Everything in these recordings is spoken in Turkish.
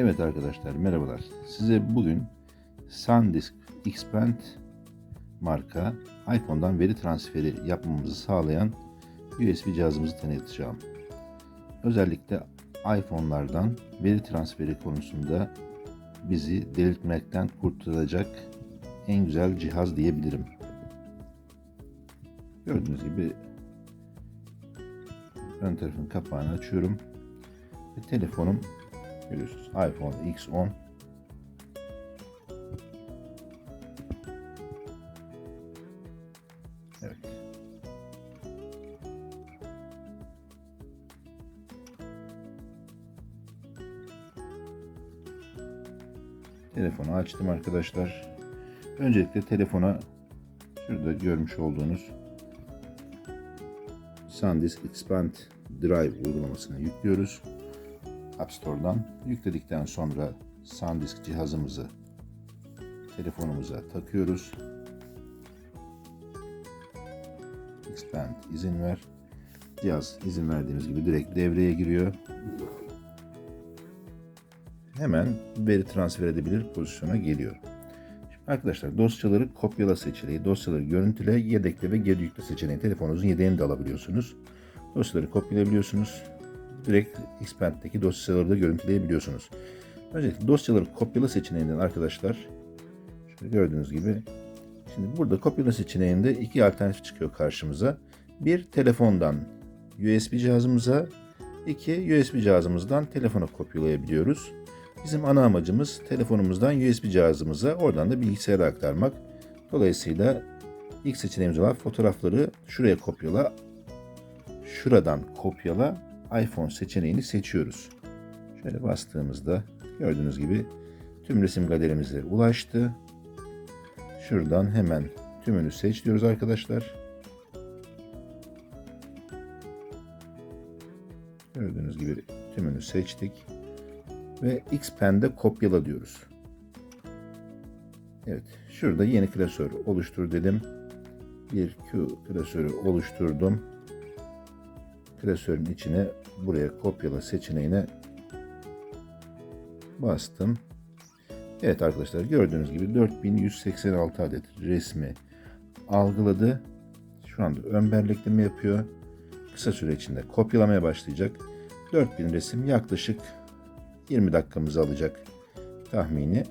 Evet arkadaşlar merhabalar. Size bugün SanDisk Xpand marka iPhone'dan veri transferi yapmamızı sağlayan USB cihazımızı tanıtacağım. Özellikle iPhone'lardan veri transferi konusunda bizi delirtmekten kurtaracak en güzel cihaz diyebilirim. Gördüğünüz gibi ön tarafın kapağını açıyorum ve telefonum Görüyorsunuz iPhone X10 Evet. Telefonu açtım arkadaşlar. Öncelikle telefona şurada görmüş olduğunuz SanDisk Expand Drive uygulamasını yüklüyoruz. App Store'dan yükledikten sonra SanDisk cihazımızı telefonumuza takıyoruz. Expand izin ver. Cihaz izin verdiğimiz gibi direkt devreye giriyor. Hemen veri transfer edebilir pozisyona geliyor. Şimdi arkadaşlar dosyaları kopyala seçeneği, dosyaları görüntüle, yedekle ve geri yükle seçeneği telefonunuzun yedeğini de alabiliyorsunuz. Dosyaları kopyalayabiliyorsunuz direkt Expand'deki dosyaları da görüntüleyebiliyorsunuz. Öncelikle dosyaları kopyala seçeneğinden arkadaşlar şöyle gördüğünüz gibi şimdi burada kopyala seçeneğinde iki alternatif çıkıyor karşımıza. Bir telefondan USB cihazımıza, iki USB cihazımızdan telefona kopyalayabiliyoruz. Bizim ana amacımız telefonumuzdan USB cihazımıza oradan da bilgisayara aktarmak. Dolayısıyla ilk seçeneğimiz olan fotoğrafları şuraya kopyala, şuradan kopyala iPhone seçeneğini seçiyoruz. Şöyle bastığımızda gördüğünüz gibi tüm resim galerimize ulaştı. Şuradan hemen tümünü seç diyoruz arkadaşlar. Gördüğünüz gibi tümünü seçtik. Ve Xpen'de kopyala diyoruz. Evet. Şurada yeni klasör oluştur dedim. Bir Q klasörü oluşturdum klasörün içine buraya kopyala seçeneğine bastım. Evet arkadaşlar gördüğünüz gibi 4186 adet resmi algıladı. Şu anda ön bellekleme yapıyor. Kısa süre içinde kopyalamaya başlayacak. 4000 resim yaklaşık 20 dakikamızı alacak tahmini.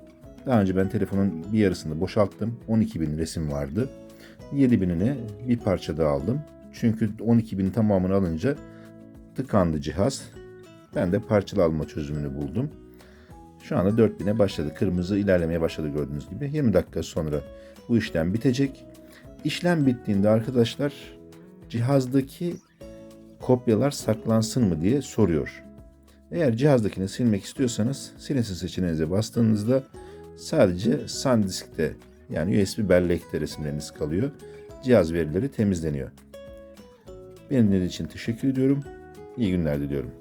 Daha önce ben telefonun bir yarısını boşalttım. 12.000 resim vardı. 7.000'ini bir parçada aldım. Çünkü 12.000 tamamını alınca tıkandı cihaz. Ben de parçalı alma çözümünü buldum. Şu anda 4000'e başladı. Kırmızı ilerlemeye başladı gördüğünüz gibi. 20 dakika sonra bu işlem bitecek. İşlem bittiğinde arkadaşlar cihazdaki kopyalar saklansın mı diye soruyor. Eğer cihazdakini silmek istiyorsanız silinsin seçeneğinize bastığınızda sadece SanDisk'te yani USB bellekte resimleriniz kalıyor. Cihaz verileri temizleniyor. Beni dinlediğiniz için teşekkür ediyorum. İyi günler diliyorum.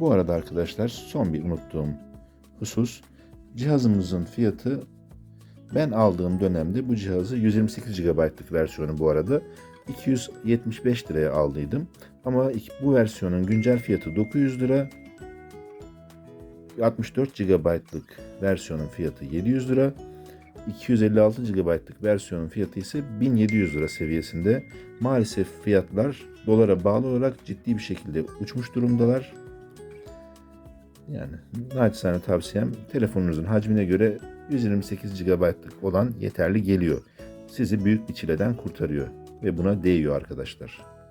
Bu arada arkadaşlar son bir unuttuğum husus. Cihazımızın fiyatı ben aldığım dönemde bu cihazı 128 GB'lık versiyonu bu arada 275 liraya aldıydım. Ama bu versiyonun güncel fiyatı 900 lira. 64 GB'lık versiyonun fiyatı 700 lira. 256 GB'lık versiyonun fiyatı ise 1700 lira seviyesinde. Maalesef fiyatlar dolara bağlı olarak ciddi bir şekilde uçmuş durumdalar. Yani naçizane tavsiyem telefonunuzun hacmine göre 128 GB'lık olan yeterli geliyor. Sizi büyük bir çileden kurtarıyor ve buna değiyor arkadaşlar.